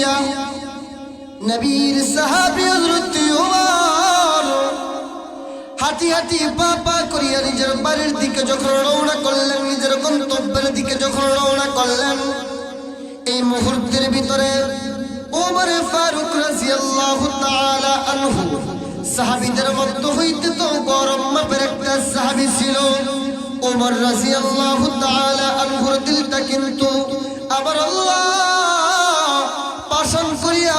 করিয়া নবীর সাহাবী উমর হাঁটি হাঁটি পা পা করিয়া নিজের বাড়ির দিকে যখন রওনা করলেন, নিজের গন্তব্যের দিকে যখন রওনা করলেন, এই মুহূর্তের ভিতরে ওমর ফারুক রাদিয়াল্লাহু তাআলা আনহু সাহাবীদের মধ্য হইতে তো গরম মাপের একটা সাহাবী ছিল। ওমর রাদিয়াল্লাহু তাআলা আনহুর দিলটা কিন্তু আবার আল্লাহ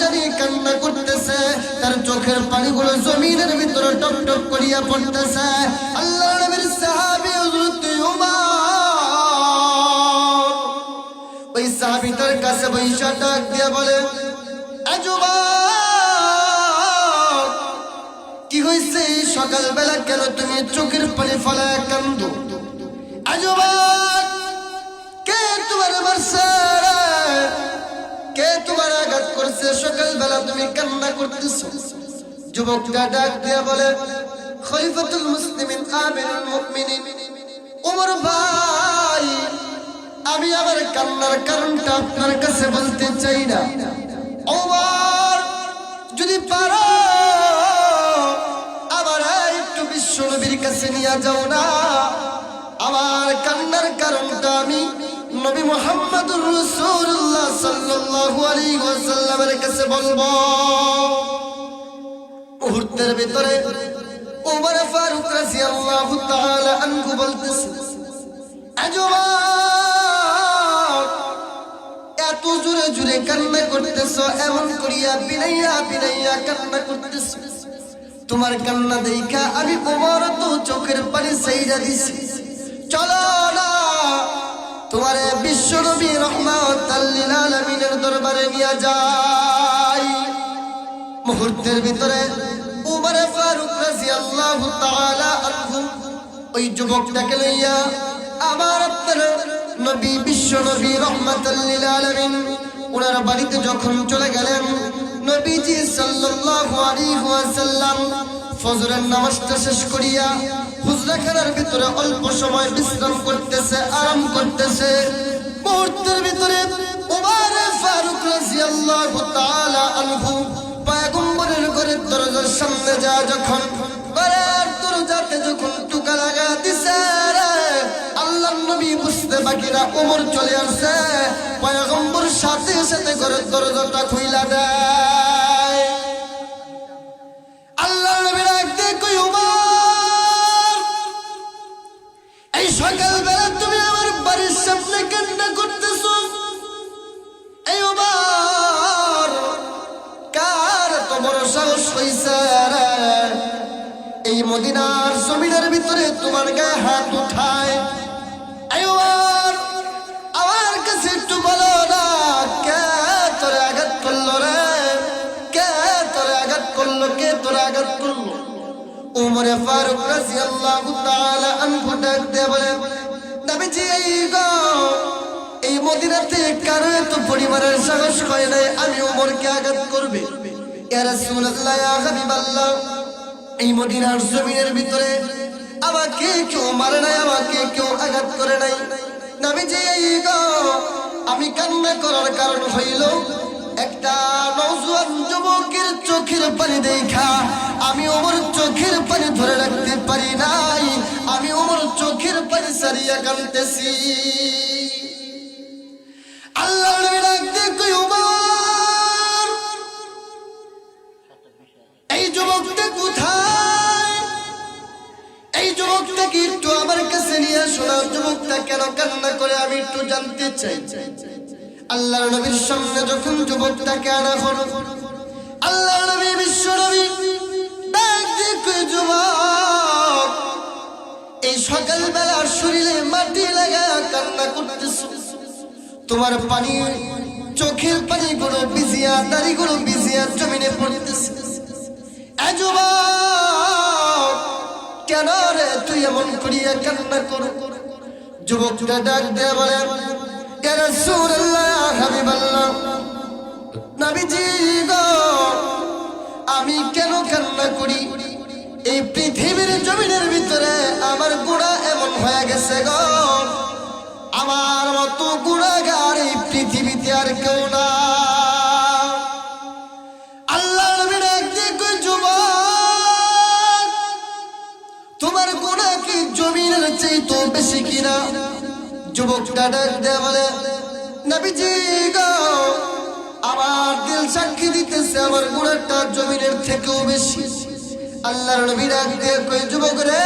জানি কান্না করতেছে তার চোখের পানিগুলো জমিনের ভিতরে টপ টপ করিয়া পড়তেছে। আল্লাহ নবীর সাহাবী হযরত ওই তার কাছে বৈশা ডাক বলে "এ কি হয়েছে সকালবেলা কেন তুমি চোখের পানি ফলায় কান্দো? যুবক, কে তোমার মারছে? কে তোমার আঘাত করছে? সকালবেলা তুমি কান্না করতেছো। যুবকটা ডাক দিয়া বলে, খলিফাতুল মুসলিমিন, আমিরুল মুমিনিন। ওমর ভাই, আমি আমার কান্নার কারণটা আপনার কাছে বলতে চাই না। ওমর, যদি পারো আবার একটু বিশ্ব নবীর কাছে নিয়ে যাও না। আমার কান্নার কারণটা আমি নবী মোহাম্মদুর রাসূলুল্লাহ সাল্লাল্লাহু আলাইহি ওয়াসাল্লামের কাছে বলব, মুহূর্তের ভিতরে ওমর ফারুক রাদিয়াল্লাহু তাআলা আনহু বলতেছে এত জোরে জোরে কান্না করতেছ, এমন করিয়া কান্না করতেছ। তোমার কান্না দেখা আমি ওমর তো চোখের পানি সাইরা দিছি। চলো না তোমার বিশ্ব নবী রহমত দরবারে নিয়ে যাই। মুহূর্তের ভিতরে উমর ফারুক তাআলা আনহু ওই যুবকটাকে লইয়া আমার নবী বিশ্ব নবী রহমাতাল লিল ওনার বাড়িতে যখন চলে গেলেন, নবীজি সাল্লাল্লাহু আলাইহি ওয়াসাল্লাম ফজরের নামাজটা শেষ করিয়া হুজরাখানার ভিতরে অল্প সময় বিশ্রাম করতেছে, আরাম করতেছে। মুহূর্তের ভিতরে উমর ফারুক রাদিয়াল্লাহু তাআলা আনহু পয়গম্বরের ঘরের দরজার সামনে যা যখন ঘরের দরজাতে যখন টুকা লাগা দিছে আল্লাহর নবী বুঝতে বাকিরা ওমর চলে আসছে। পয়গম্বর সাথে সাথে ঘরের দরজাটা খুইলা দেয়। মদিনার জমিনের ভিতরে তোমার গায়ে হাত উঠায়। আমার কাছে একটু না, কে আঘাত করল রে? কে আঘাত করল? কে ফারুক এই মদিনাতে কারও পরিবারের সাহস নাই, আমি উমরকে আঘাত করবে। ইয়া রাসূলুল্লাহ এই মদিনার জমিনের ভিতরে আমাকে কেউ মারে নাই, আমাকে কেউ আঘাত করে নাই। এই গো, আমি কান্না করার কারণ হইল, একটা নওজোয়ান যুবকের চোখের পানি দেখা। আমি ওমর চোখের পানি ধরে রাখতে পারি নাই, আমি ওমর চোখের পানি সারিয়া কাঁদতেছি। কান্না করে আমি একটু জানতে চাই। আল্লাহ নবীর সামনে যখন যুবকটাকে আনা হলো আল্লাহ নবী, বিশ্ব নবী যুবক, এই শরীরে মাটি লাগা কান্না করতেছ। তোমার পানি, চোখের পানিগুলো বিজিয়া দাড়িগুলো বিজিয়া জমিনে পড়তেছে। কেন রে তুই এমন করিয়া কান্না কর? যুবকটা ডাক দিয়ে বলে "ইয়া রাসূলুল্লাহ, হাবিবাল্লাহ, নবীজি গো, আমি কেন কান্না করি? এই পৃথিবীর জমিনের ভিতরে আমার গুণা এমন হয়ে গেছে গো। আমার মতো গুণাগার এই পৃথিবীতে আর কেউ না আল্লাহ নবীর তোমার কি জমিনের চেয়ে তো বেশি কিনা? যুবকটা ডাক দেয়া বলে, নবীজি গো, আমার দিল সাক্ষী দিতেছে, আমার গুণাটা জমিনের থেকেও বেশি। আল্লাহর নবী ডাক দিয়ে কই যুবক রে,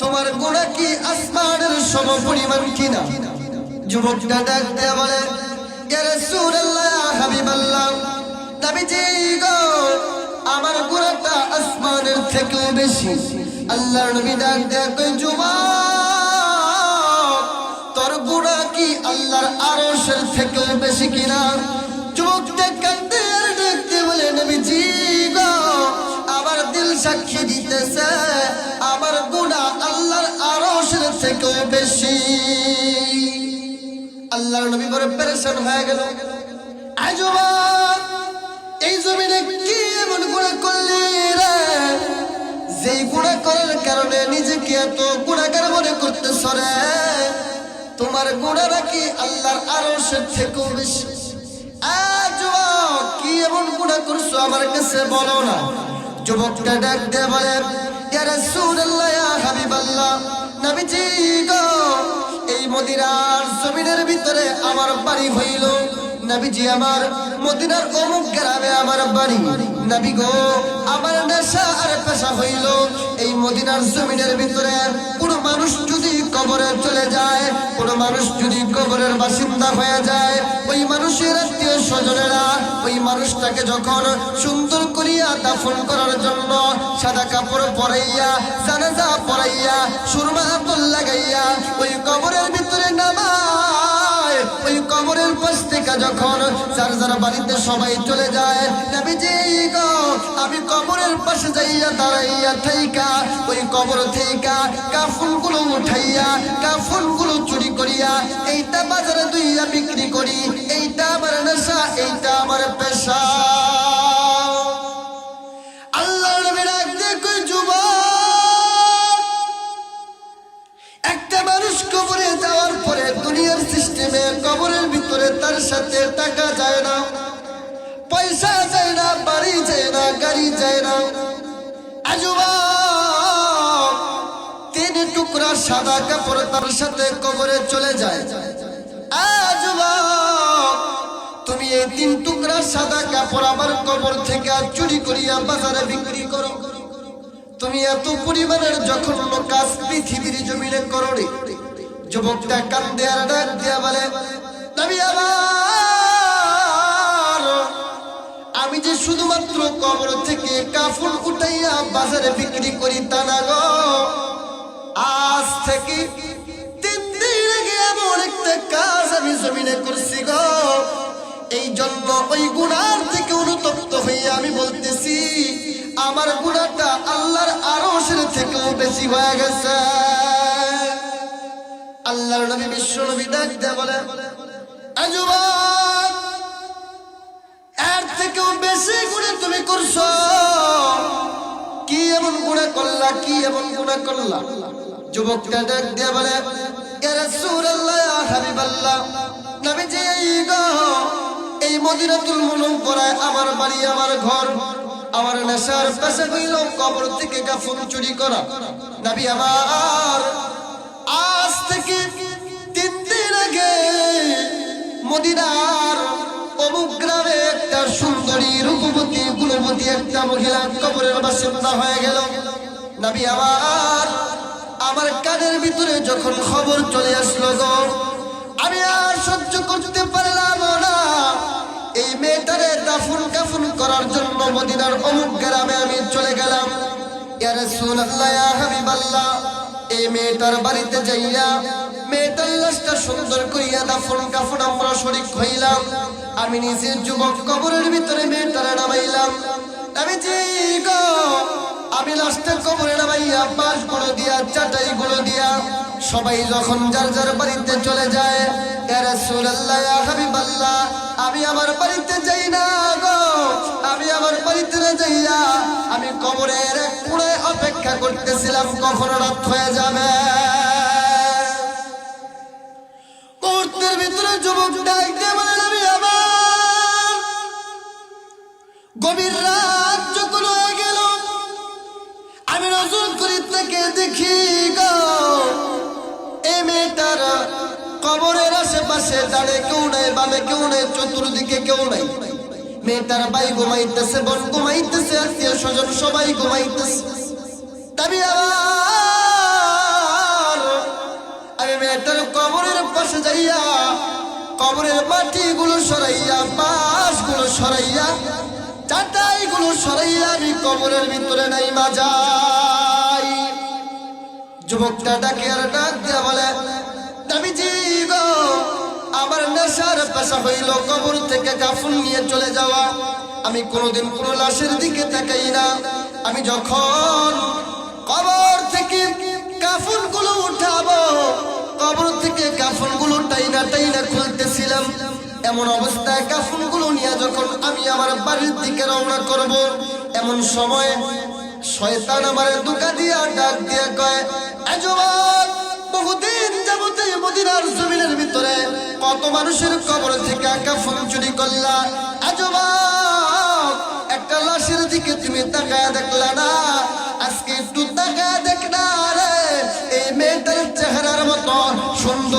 তোমার গুণা কি আসমানের সম পরিমাণ কিনা? যুবকটা দেয়া হাবিবাল্লাহ, নবীজি গো, আমার গুণাটা আসমানের থেকেও বেশি। আল্লাহর নবী ডাক দেয়া যুবক তোর গুণা কি আল্লাহর আরশের থেকেও বেশি কিনা? যুবকটা কান্দে আর দেখতে বলে, নবীজি গো, আমার দিল সাক্ষী দিতেছে, আমার গুণা আল্লাহর আরশের থেকেও বেশি। আল্লাহর নবী বড় পেরেশান হয়ে গেল। আজবাব এই জমিনে কি এমন গুণা করলি রে? যেই গুণা করার কারণে নিজেকে এত গুণাগার মনে করতে সরে তোমার গুণা নাকি আল্লাহর আরশের থেকেও বেশি। কি এমন গুণা করছ আমার কাছে বলো না। যুবকটা ডাক দিয়ে বলে এই মদিনার জমিনের ভিতরে আমার বাড়ি হইল। নবীজি আমার মদিনার অমুক গ্রামে আমার বাড়ি। নবী গো, আমার নেশা আর পেশা হইল এই মদিনার জমিনের ভিতরে। কোন মানুষ যদি কবরে চলে যায়, কোন মানুষ যদি কবরের বাসিন্দা হয়ে যায়, ওই মানুষের আত্মীয় স্বজনেরা ওই মানুষটাকে যখন সুন্দর করিয়া দাফন করার জন্য সাদা কাপড় পরাইয়া, জানাজা পরাইয়া, সুরমা আতল লাগাইয়া ওই কবরের ভিতরে নামায় ওই কবরের পাশ থেকে যখন যার যার বাড়িতে সবাই চলে যায় গো, আমি কবরের পাশে যাইয়া দাঁড়াইয়া থাইকা ওই কবর থেইকা কাফুলগুলো উঠাইয়া কাফুলগুলো চুরি করিয়া, এইটা বাজারে দুইয়া বিক্রি করি, এইটা আমার নেশা, এইটা আমার পেশা। সাথে টাকা যায় না। পয়সা যায় না, বাড়ি যায় না, গাড়ি যায় না। সাদা কাপড় তার সাথে কবরে চলে যায়। আমার কবর থেকে চুরি করিয়া বাজারে বিক্রি করো। তুমি এত পরিমাণের জঘন্য কাজ পৃথিবীর জমিনে করো যুবকটা কান্দে আর ডাক দিয়া বলে নবী আমার। আমি যে শুধুমাত্র কবর থেকে কাফন উঠাইয়া বাজারে বিক্রি করি তা না গো। আজ থেকে তিন দিন আগে এমন একটা কাজ আমি জমিনে করছি গো। এই জন্য ওই গুণার থেকে অনুতপ্ত হইয়া আমি বলতেছি, আমার গুণাটা আল্লাহর আরশের থেকেও বেশি হয়ে গেছে। আল্লাহর নবী বিশ্ব নবী ডাক দেয়া বলে এর থেকেও বেশি গুণে তুমি করছ। কি এমন গুণা করলা, কি এমন গুণা করলা? যুবকটা ডাক দিয়ে বলে এই মদিনাতুল মুনওয়ারায় আমার বাড়ি, আমার ঘর, আমার নেশার পেশা কবর থেকে কাফন চুরি করা। নবী আমার মদিনার অমুক গ্রামে একটা সুন্দরী রূপবতী গুণবতী একটা মহিলা কবরের বাসিন্দা হয়ে গেল। নবী, আমার আমার কানের ভিতরে যখন খবর চলে আসলো গো, আমি আর সহ্য করতে পারলাম না। এই মেয়েটারে দাফন কাফন করার জন্য মদিনার অমুক গ্রামে আমি চলে গেলাম। ইয়া রাসূলুল্লাহ, ইয়া হাবিবাল্লাহ। মেয়েটার বাড়িতে যাইয়া মেয়েটার লাশটা সুন্দর করিয়া দাফন কাফন আমরা শরিক হইলাম। আমি নিজে যুবক কবরের ভিতরে মেয়েটারে নামাইলাম। আমি গো, আমি লাশটা কবরে নামাইয়া বাঁশগুলো দিয়া চাটাই গুলো দিয়া সবাই যখন যার যার বাড়িতে চলে যায় আমি আমার বাড়িতে যাই না গো, আমি আমার বাড়িতে না যাইয়া, আমি কবরের কোণে অপেক্ষা করতেছিলাম, কখন রাত হয়ে যাবে দেখি গো। মেয়েটার কবরের আশেপাশে দাঁড়ে কেউ নাই, বামে কেউ নাই, চতুর্দিকে কেউ নাই। মেয়েটার ভাই ঘুমাইতেছে, বোন ঘুমাইতেছে, আত্মীয় স্বজন সবাই ঘুমাইতেছে। তবে আবার আমি মেয়েটার কবরের পাশে যাইয়া কবরের মাটি গুলো সরাইয়া বাঁশগুলো সরাইয়া চাটাই গুলো সরাইয়া আমি কবরের ভিতরে নাই মাজাই যুবকটা ডাকে আর ডাক দিয়া বলে দাবিজি গো আমার নেশার পেশা হইল কবর থেকে কাফুন নিয়ে চলে যাওয়া। আমি কোনোদিন কোনো লাশের দিকে তাকাই না। আমি যখন কবর থেকে কাফুনগুলো উঠাবো কবর থেকে কাফুনগুলো টাইনা টাইনা খুলতেছিলাম। এমন অবস্থায় কাফুনগুলো নিয়ে যখন আমি আমার বাড়ির দিকে রওনা করব এমন সময় শয়তান আমার দুকা দিয়া ডাক দিয়া কয় "এ যুবক, বহুদিন যাবতে মদিনার জমিনের ভিতরে কত মানুষের কবর থেকে কাফন চুরি করলা। যুবক, একটা লাশের দিকে তুমি তাকায় দেখলা না? আজকে একটু তাকায় দেখ না রে। এই মেয়েটার চেহারার মতো সুন্দরী